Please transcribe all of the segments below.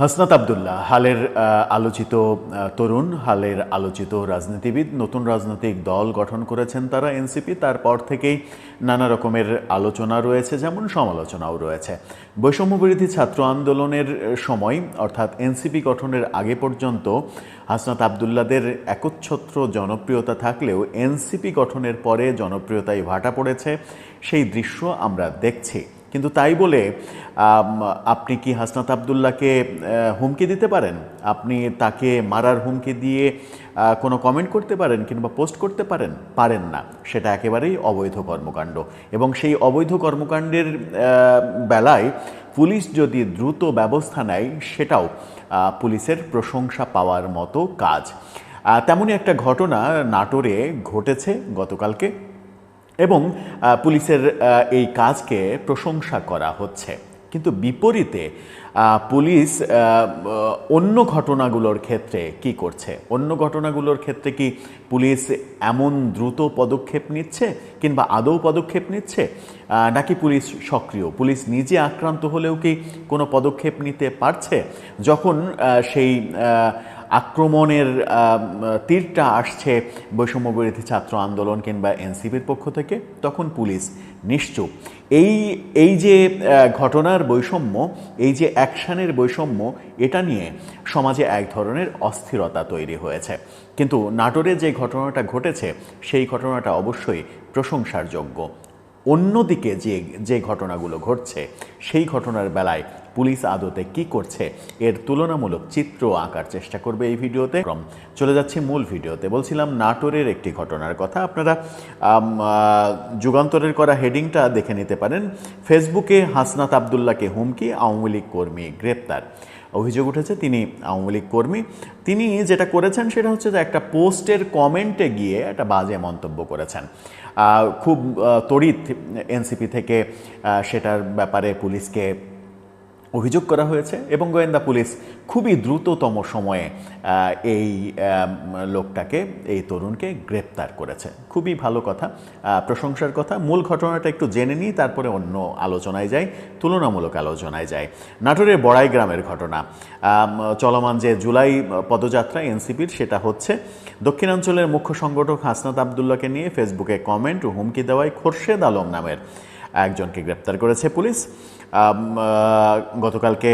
হাসনাত আবদুল্লাহ, হালের আলোচিত তরুণ, হালের আলোচিত রাজনীতিবিদ, নতুন রাজনৈতিক দল গঠন করেছেন তারা এনসিপি, তারপর থেকেই নানা রকমের আলোচনা রয়েছে, যেমন সমালোচনাও রয়েছে। বৈষম্য বিরোধী ছাত্র আন্দোলনের সময়, অর্থাৎ এনসিপি গঠনের আগে পর্যন্ত, হাসনাত আবদুল্লাদের একচ্ছত্র জনপ্রিয়তা থাকলেও এনসিপি গঠনের পরে জনপ্রিয়তায় ভাটা পড়েছে। সেই দৃশ্য আমরা দেখছি। কিন্তু তাই বলে আপনি কি হাসনাত আবদুল্লাহকে হুমকি দিতে পারেন? আপনি তাকে মারার হুমকি দিয়ে কোনো কমেন্ট করতে পারেন কিংবা পোস্ট করতে পারেন? পারেন না। সেটা একেবারেই অবৈধ কর্মকাণ্ড। এবং সেই অবৈধ কর্মকাণ্ডের বেলায় পুলিশ যদি দ্রুত ব্যবস্থা নেয়, সেটাও পুলিশের প্রশংসা পাওয়ার মতো কাজ। তেমনই একটা ঘটনা নাটোরে ঘটেছে গতকালকে। এবং পুলিশের এই কাজকে প্রশংসা করা হচ্ছে। কিন্তু বিপরীতে পুলিশ অন্য ঘটনাগুলোর ক্ষেত্রে কি করছে? অন্য ঘটনাগুলোর ক্ষেত্রে কি পুলিশ এমন দ্রুত পদক্ষেপ নিচ্ছে কিংবা আদৌ পদক্ষেপ নিচ্ছে? নাকি পুলিশ সক্রিয়? পুলিশ নিজে আক্রান্ত হলেও কি কোনো পদক্ষেপ নিতে পারছে? যখন সেই আক্রমণের তীরটা আসছে বৈষম্য বিরোধী ছাত্র আন্দোলন কিংবা এনসিপির পক্ষ থেকে, তখন পুলিশ নিশ্চুপ। এই এই যে ঘটনার বৈষম্য, এই যে অ্যাকশানের বৈষম্য, এটা নিয়ে সমাজে এক ধরনের অস্থিরতা তৈরি হয়েছে। কিন্তু নাটোরে যে ঘটনাটা ঘটেছে, সেই ঘটনাটা অবশ্যই প্রশংসার যোগ্য। অন্যদিকে যে যে ঘটনাগুলো ঘটছে, সেই ঘটনার বেলায় পুলিশ আদতে কি করছে এর তুলনামূলক চিত্র আঁকার চেষ্টা করবে এই ভিডিওতে। চলে যাচ্ছি মূল ভিডিওতে। বলছিলাম, নাটোরের একটি ঘটনার কথা। আপনারা যুগান্তরের করা হেডিংটা দেখে নিতে পারেন। ফেসবুকে হাসনাত আবদুল্লাহকে হুমকি, আওয়ামী লীগ কর্মী গ্রেপ্তার। অভিযোগ উঠেছে, তিনি আওয়ামী লীগ কর্মী। তিনি যেটা করেছেন, সেটা হচ্ছে যে একটা পোস্টের কমেন্টে গিয়ে একটা বাজে মন্তব্য করেছেন। খুব তড়িৎ এনসিপি থেকে সেটার ব্যাপারে পুলিশকে অভিযোগ করা হয়েছে এবং গোয়েন্দা পুলিশ খুবই দ্রুততম সময়ে এই লোকটাকে, এই তরুণকে গ্রেপ্তার করেছে। খুবই ভালো কথা প্রশংসার কথা। মূল ঘটনাটা একটু জেনে নিই, তারপরে অন্য আলোচনায় যাই, তুলনামূলক আলোচনায় যাই। নাটোরের বড়াই গ্রামের ঘটনা চলমান যে জুলাই পদযাত্রা এনসিপির, সেটা হচ্ছে, দক্ষিণাঞ্চলের মুখ্য সংগঠক হাসনাত আবদুল্লাকে নিয়ে ফেসবুকে কমেন্ট ও হুমকি দেওয়ায় খোরশেদ আলম নামের একজনকে গ্রেপ্তার করেছে পুলিশ। গতকালকে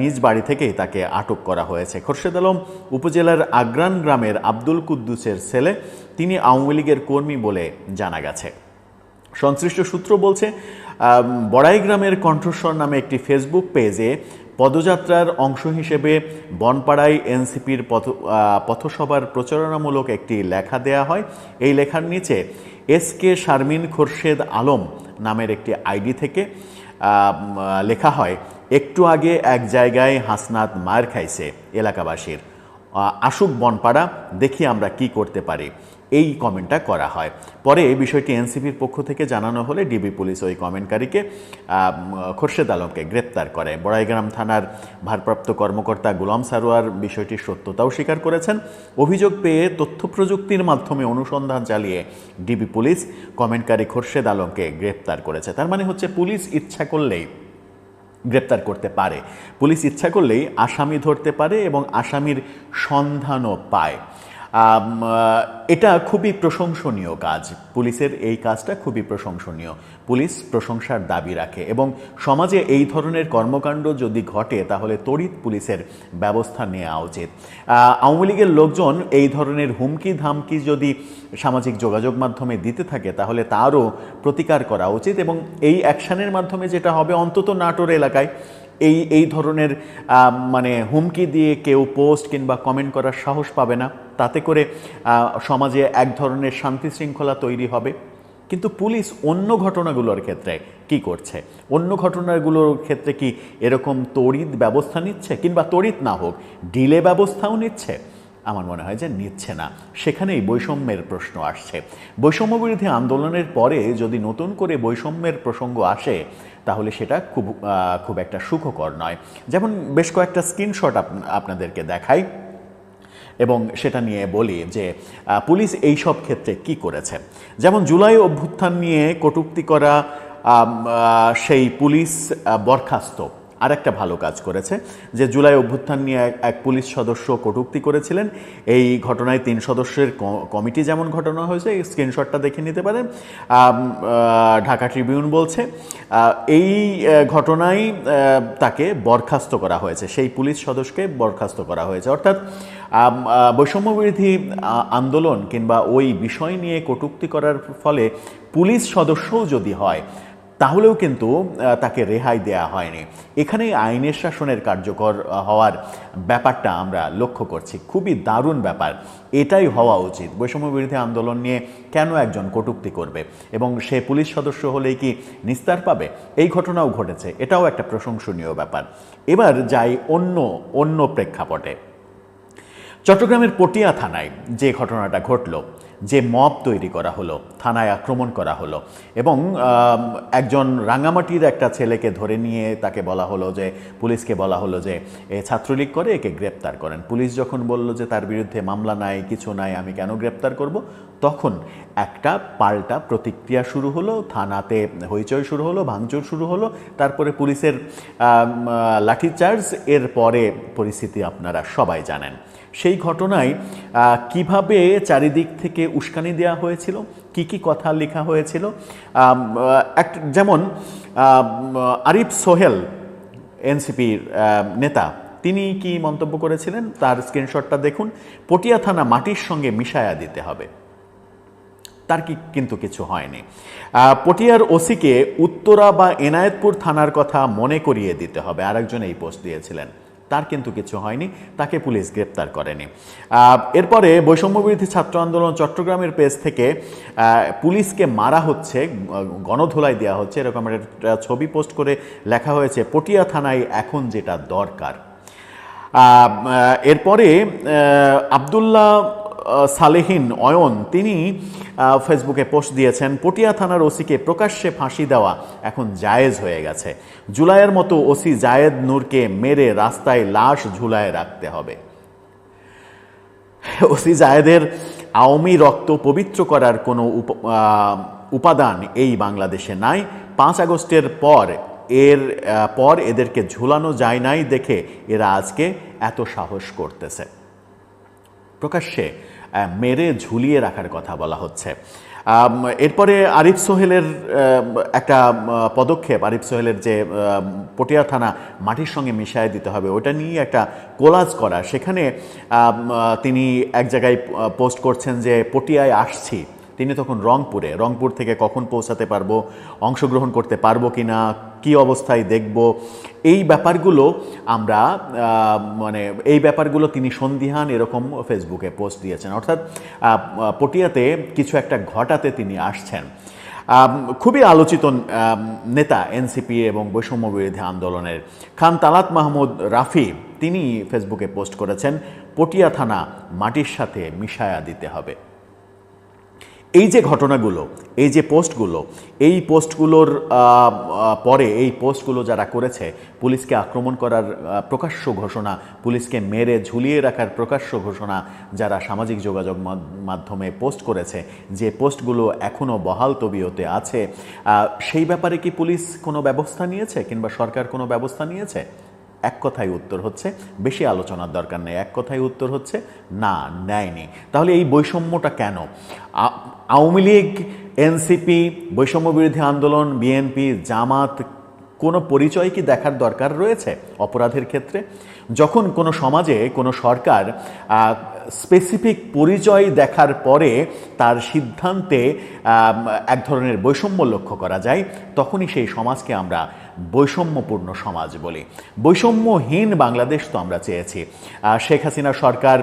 নিজ বাড়ি থেকেই তাকে আটক করা হয়েছে। খোরশেদ আলম উপজেলার আগ্রান গ্রামের আব্দুল কুদ্দুসের ছেলে, তিনি আওয়ামী লীগের কর্মী বলে জানা গেছে। সংশ্লিষ্ট সূত্র বলছে বড়াই গ্রামের কণ্ঠস্বর নামে একটি ফেসবুক পেজে পদযাত্রার অংশ হিসেবে বনপাড়ায় এনসিপির পথ পথসভার প্রচারণামূলক একটি লেখা দেয়া হয়। এই লেখার নিচে, এস কে শারমিন খোরশেদ আলম নামের একটি আইডি থেকে লেখা হয়, একটু আগে এক জায়গায় হাসনাত মার খাইছে এলাকাবাসীর। আশুক আসুক বনপাড়া, দেখি আমরা কি করতে পারি। এই কমেন্টটা করা হয়। পরে এই বিষয়টি এনসিপির পক্ষ থেকে জানানো হলে ডিবি পুলিশ ওই কমেন্টকারীকে খোরশেদ আলমকে গ্রেপ্তার করে। বড়াইগ্রাম থানার ভারপ্রাপ্ত কর্মকর্তা গুলাম সারোয়ার বিষয়টির সত্যতাও স্বীকার করেছেন। অভিযোগ পেয়ে তথ্য প্রযুক্তির মাধ্যমে অনুসন্ধান চালিয়ে ডিবি পুলিশ কমেন্টকারী খোরশেদ আলমকে গ্রেপ্তার করেছে। তার মানে হচ্ছে পুলিশ ইচ্ছা করলেই গ্রেপ্তার করতে পারে। পুলিশ ইচ্ছা করলেই আসামি ধরতে পারে এবং আসামির সন্ধানও পায়। এটা খুবই প্রশংসনীয় কাজ। পুলিশের এই কাজটা খুবই প্রশংসনীয়। পুলিশ প্রশংসার দাবি রাখে এবং সমাজে এই ধরনের কর্মকাণ্ড যদি ঘটে, তাহলে তড়িৎ পুলিশের ব্যবস্থা নেওয়া উচিত। আওয়ামী লীগের লোকজন এই ধরনের হুমকি ধামকি যদি সামাজিক যোগাযোগ মাধ্যমে দিতে থাকে, তাহলে তারও প্রতিকার করা উচিত এবং এই অ্যাকশানের মাধ্যমে যেটা হবে, অন্তত নাটোর এলাকায় এই এই ধরনের মানে হুমকি দিয়ে কেউ পোস্ট কিংবা কমেন্ট করার সাহস পাবে না। তাতে করে সমাজে এক ধরনের শান্তি শৃঙ্খলা তৈরি হবে। কিন্তু পুলিশ অন্য ঘটনাগুলোর ক্ষেত্রে কি করছে? অন্য ঘটনাগুলোর ক্ষেত্রে কি এরকম তড়িৎ ব্যবস্থা নিচ্ছে? কিংবা তড়িৎ না হোক, ডিলে ব্যবস্থাও নিচ্ছে? আমার মনে হয় যে নিচ্ছে না। সেখানেই বৈষম্যের প্রশ্ন আসছে। বৈষম্য বিরোধী আন্দোলনের পরে যদি নতুন করে বৈষম্যের প্রসঙ্গ আসে তাহলে সেটা খুব খুব একটা সুখকর নয়। যেমন বেশ কয়েকটা স্ক্রিনশট আপনাদেরকে দেখাই। এবং সেটা নিয়ে বলি যে পুলিশ এই সব ক্ষেত্রে কি করেছে? যেমন জুলাই অভ্যুত্থান নিয়ে কটূক্তি করা সেই পুলিশ আহ, বরখাস্ত আরেকটা ভালো কাজ করেছে যে জুলাই অভ্যুত্থান নিয়ে এক- পুলিশ সদস্য কটূক্তি করেছিলেন। এই ঘটনায় তিন সদস্যের কমিটি যেমন ঘটনা হয়েছে এই স্ক্রিনশটটা দেখে নিতে পারেন। ঢাকা ট্রিবিউন বলছে এই ঘটনায় তাকে বরখাস্ত করা হয়েছে সেই পুলিশ সদস্যকে বরখাস্ত করা হয়েছে। অর্থাৎ আম, আহ, বৈষম্য বিরোধী আন্দোলন কিংবা ওই বিষয় নিয়ে কটূক্তি করার ফলে পুলিশ সদস্যও যদি হয় তাহলেও কিন্তু তাকে রেহাই দেয়া হয়নি। এখানেই আইনের শাসনের কার্যকর হওয়ার ব্যাপারটা আমরা লক্ষ্য করছি। খুবই দারুণ ব্যাপার। এটাই হওয়া উচিত। বৈষম্য বিরোধী আন্দোলন নিয়ে কেন একজন কটূক্তি করবে? এবং সে পুলিশ সদস্য হলেই কি নিস্তার পাবে? এই ঘটনাও ঘটেছে। এটাও একটা প্রশংসনীয় ব্যাপার। এবার যাই অন্য অন্য প্রেক্ষাপটে। চট্টগ্রামের পটিয়া থানায় যে ঘটনাটা ঘটল, যে মব তৈরি করা হলো, থানায় আক্রমণ করা হলো এবং একজন রাঙামাটির একটা ছেলেকে ধরে নিয়ে তাকে বলা হলো যে, পুলিশকে বলা হলো যে, এ ছাত্রলীগ করে, একে গ্রেপ্তার করেন। পুলিশ যখন বলল যে, তার বিরুদ্ধে মামলা নাই, কিছু নাই, আমি কেন গ্রেপ্তার করব? তখন একটা পাল্টা প্রতিক্রিয়া শুরু হলো, থানাতে হইচই শুরু হলো, ভাঙচুর শুরু হলো, তারপরে পুলিশের লাঠিচার্জ এর পরে পরিস্থিতি আপনারা সবাই জানেন। সেই ঘটনায় কীভাবে চারিদিক থেকে উস্কানি দেওয়া হয়েছিল? কি কি কথা লেখা হয়েছিল? এক, যেমন আরিফ সোহেল, এনসিপির নেতা, তিনি কি মন্তব্য করেছিলেন? তার স্ক্রিনশটটা দেখুন। পটিয়া থানা মাটির সঙ্গে মিশায়া দিতে হবে। তার কি কিন্তু কিছু হয়নি। পটিয়ার ওসিকে উত্তরা বা এনায়েতপুর থানার কথা মনে করিয়ে দিতে হবে। আরেকজন এই পোস্ট দিয়েছিলেন। তার কিন্তু কিছু হয়নি, তাকে পুলিশ গ্রেপ্তার করেনি। এরপরে বৈষম্যবিরোধী ছাত্র আন্দোলন চট্টগ্রামের পেজ থেকে পুলিশকে মারা হচ্ছে গণধোলাই দেওয়া হচ্ছে, এরকম একটা ছবি পোস্ট করে লেখা হয়েছে, পটিয়া থানায় এখন যেটা দরকার। এরপরে আবদুল্লাহ সালেহিন অয়ন, তিনি ফেসবুকে পোস্ট দিয়েছেন, পটিয়া থানার ওসিকে প্রকাশ্যে ফাঁসি দেওয়া এখন জায়েজ হয়ে গেছে। জুলাইয়ের মতো ওসি জায়েদ নূরকে মেরে রাস্তায় লাশ ঝুলায় রাখতে হবে। ওসি জায়েদের আওয়ামী রক্ত পবিত্র করার কোনো উপাদান এই বাংলাদেশে নাই। পাঁচ আগস্টের পর এর পর এদেরকে ঝুলানো যায় নাই দেখে এরা আজকে এত সাহস করতেছে। প্রকাশ্যে মেরে ঝুলিয়ে রাখার কথা বলা হচ্ছে। এরপরে আরিফ সোহেলের একটা পদক্ষেপ, আরিফ সোহেলের যে পটিয়া থানা মাটির সঙ্গে মিশায় দিতে হবে, ওটা নিয়ে একটা কোলাজ করা। সেখানে তিনি এক জায়গায় পোস্ট করছেন যে, পটিয়ায় আসছি। তিনি তখন রংপুরে, রংপুর থেকে কখন পৌঁছাতে পারব, অংশগ্রহণ করতে পারব কি না কী অবস্থায় দেখব, এই ব্যাপারগুলো আমরা মানে এই ব্যাপারগুলো তিনি সন্দিহান এরকম ফেসবুকে পোস্ট দিয়েছেন। অর্থাৎ পটিয়াতে কিছু একটা ঘটাতে তিনি আসছেন। খুবই আলোচিত নেতা এনসিপি এবং বৈষম্য বিরোধী আন্দোলনের খান তালাত মাহমুদ রাফি, তিনি ফেসবুকে পোস্ট করেছেন, পটিয়া থানা মাটির সাথে মিশায়া দিতে হবে। এই যে ঘটনাগুলো, এই যে পোস্টগুলো, এই পোস্টগুলোর পরে এই পোস্টগুলো যারা করেছে, পুলিশকে আক্রমণ করার প্রকাশ্য ঘোষণা, পুলিশকে মেরে ঝুলিয়ে রাখার প্রকাশ্য ঘোষণা যারা সামাজিক যোগাযোগ মাধ্যমে পোস্ট করেছে, যে পোস্টগুলো এখনও বহাল তবিয়তে আছে সেই ব্যাপারে কি পুলিশ কোনো ব্যবস্থা নিয়েছে কিংবা সরকার কোনো ব্যবস্থা নিয়েছে? এক কথায় উত্তর হচ্ছে, বেশি আলোচনার দরকার নেই, এক কথায় উত্তর হচ্ছে, না নেয়নি তাহলে এই বৈষম্যটা কেন? আওয়ামী লীগ, এনসিপি, বৈষম্য বিরোধী আন্দোলন, বিএনপি, জামাত, কোনো পরিচয় কি দেখার দরকার রয়েছে অপরাধের ক্ষেত্রে? যখন কোনো সমাজে কোনো সরকার স্পেসিফিক পরিচয় দেখার পরে তার সিদ্ধান্তে এক ধরনের বৈষম্য লক্ষ্য করা যায়। তখনই সেই সমাজকে আমরা বৈষম্যপূর্ণ সমাজ বলি। বৈষম্যহীন বাংলাদেশ তো আমরা চেয়েছি। শেখ হাসিনা সরকার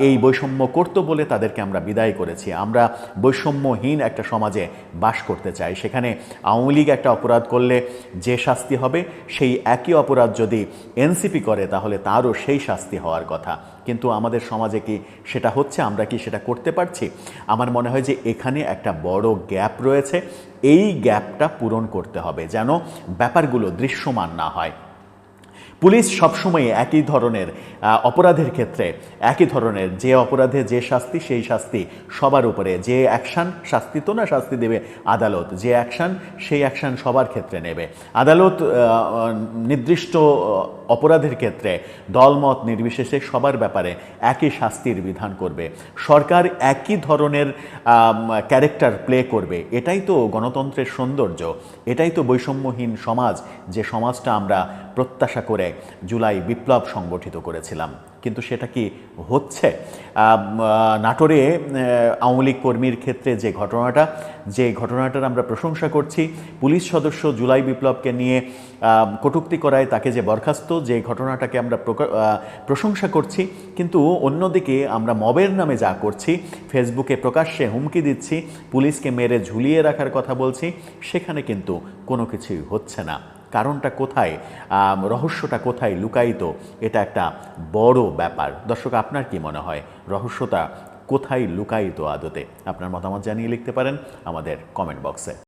এই বৈষম্য করতো বলে তাদেরকে আমরা বিদায় করেছি। আমরা বৈষম্যহীন একটা সমাজে বাস করতে চাই। সেখানে আওয়ামী লীগ একটা অপরাধ করলে যে শাস্তি হবে, সেই একই অপরাধ যদি এনসিপি করে, তাহলে তারও সেই শাস্তি হওয়ার কথা। কিন্তু আমাদের সমাজে কি সেটা হচ্ছে? আমরা কি সেটা করতে পারছি? আমার মনে হয় যে এখানে একটা বড় গ্যাপ রয়েছে। এই গ্যাপটা পূরণ করতে হবে যেন ব্যাপারগুলো দৃশ্যমান না হয়। পুলিশ সবসময় একই ধরনের অপরাধের ক্ষেত্রে একই ধরনের, যে অপরাধে যে শাস্তি, সেই শাস্তি সবার উপরে। যে অ্যাকশন শাস্তি তো না শাস্তি দেবে আদালত, যে অ্যাকশন সেই অ্যাকশন সবার ক্ষেত্রে নেবে। আদালত নির্দিষ্ট অপরাধের ক্ষেত্রে দলমত নির্বিশেষে সবার ব্যাপারে একই শাস্তির বিধান করবে। সরকার একই ধরনের ক্যারেক্টার প্লে করবে। এটাই তো গণতন্ত্রের সৌন্দর্য, এটাই তো বৈষম্যহীন সমাজ, যে সমাজটা আমরা প্রত্যাশা করে জুলাই বিপ্লব সংগঠিত করেছিলাম। কিন্তু সেটা কি হচ্ছে? নাটোরে আওয়ামী লীগ কর্মীর ক্ষেত্রে যে ঘটনাটা, যে ঘটনাটার আমরা প্রশংসা করছি, পুলিশ সদস্য জুলাই বিপ্লবকে নিয়ে কটূক্তি করায় তাকে যে বরখাস্ত, যে ঘটনাটাকে আমরা প্রশংসা করছি, কিন্তু অন্যদিকে আমরা মবের নামে যা করছি, ফেসবুকে প্রকাশ্যে হুমকি দিচ্ছি, পুলিশকে মেরে ঝুলিয়ে রাখার কথা বলছি, সেখানে কিন্তু কোনো কিছুই হচ্ছে না। কারণটা কোথায়? রহস্যটা কোথায় লুকায়িত? এটা একটা বড় ব্যাপার। দর্শক, আপনার কি মনে হয়? রহস্যটা কোথায় লুকায়িত আদতে? আপনার মতামত জানিয়ে লিখতে পারেন আমাদের কমেন্ট বক্সে